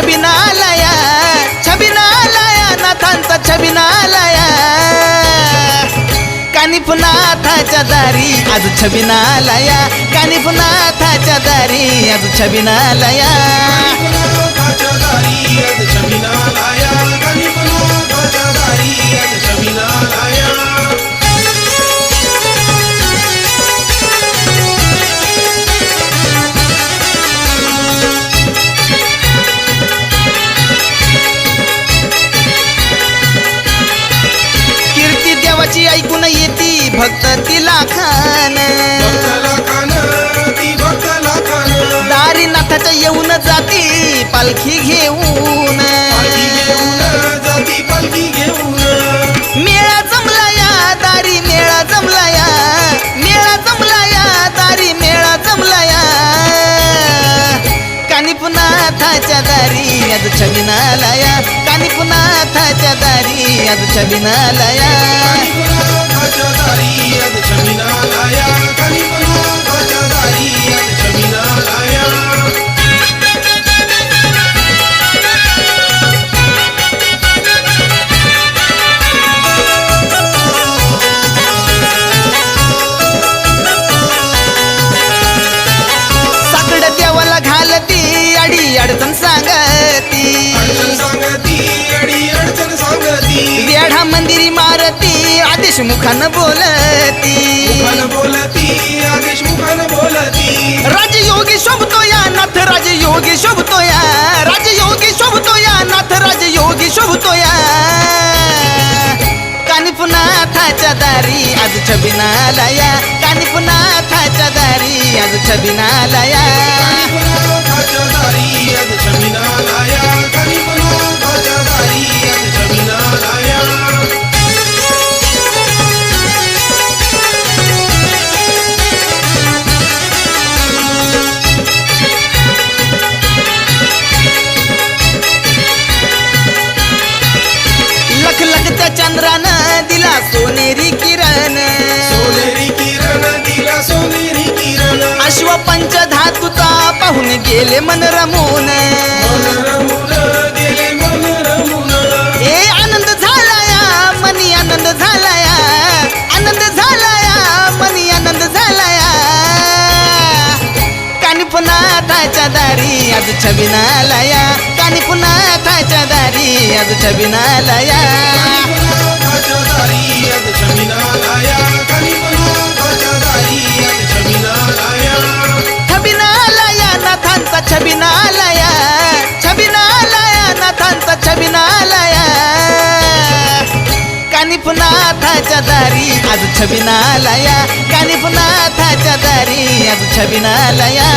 छबिनालय छबिनालय नाथांचा छबिनालय कानिफनाथाच्या दारी आज छबिनालया कानिफनाथाच्या दारी आज छबिनालया भक्त तिला खान. दारीनाथाच्या दारी येऊन जाती पालखी घेऊन. मेळा जमला या दारी मेळा जमला या. मेळा जमला या दारी मेळा जमला या. कानिपुनाथाच्या दारी आज छबिनालया कानिपुनाथाच्या दारी आज छबिनालया दारी आज छबिनालाया गणपनाथाच्या मारती आदेश मुखानं बोलती. मुखानं बोलती आदेश मुखानं बोलती. राजयोगी शोभतो या नाथ राजयोगी शोभतो या. राजयोगी शोभतो या नाथ राजयोगी शोभतो या. कानिपुनाथाच्या दारी आज छबिनालया कानिपुनाथाच्या दारी आज गणपनाथाच्या दारी आज छबिनालाया गणपनाथाच्या सोनेरी किरण. सोनेरी किरण दिला सोनेरी किरण. अश्व पंचधातुचा पाहून गेले मन रमून. मन ए आनंद झालाया मनी आनंद झालाया. आनंद झालाया मनी आनंद झालाया. कानिपुनाथाच्या दारी आज छबिनालया कानिपुनाथाच्या दारी आज गणपनाथाच्या दारी आज छबिनालाया गणपनाथाच्या दारी आज छबिनालाया छबिनालया नाथांचा छबिनालया कानिफनाथाच्या दारी आज छबिनालया. कानिफनाथाच्या दारी आज छबिनालया.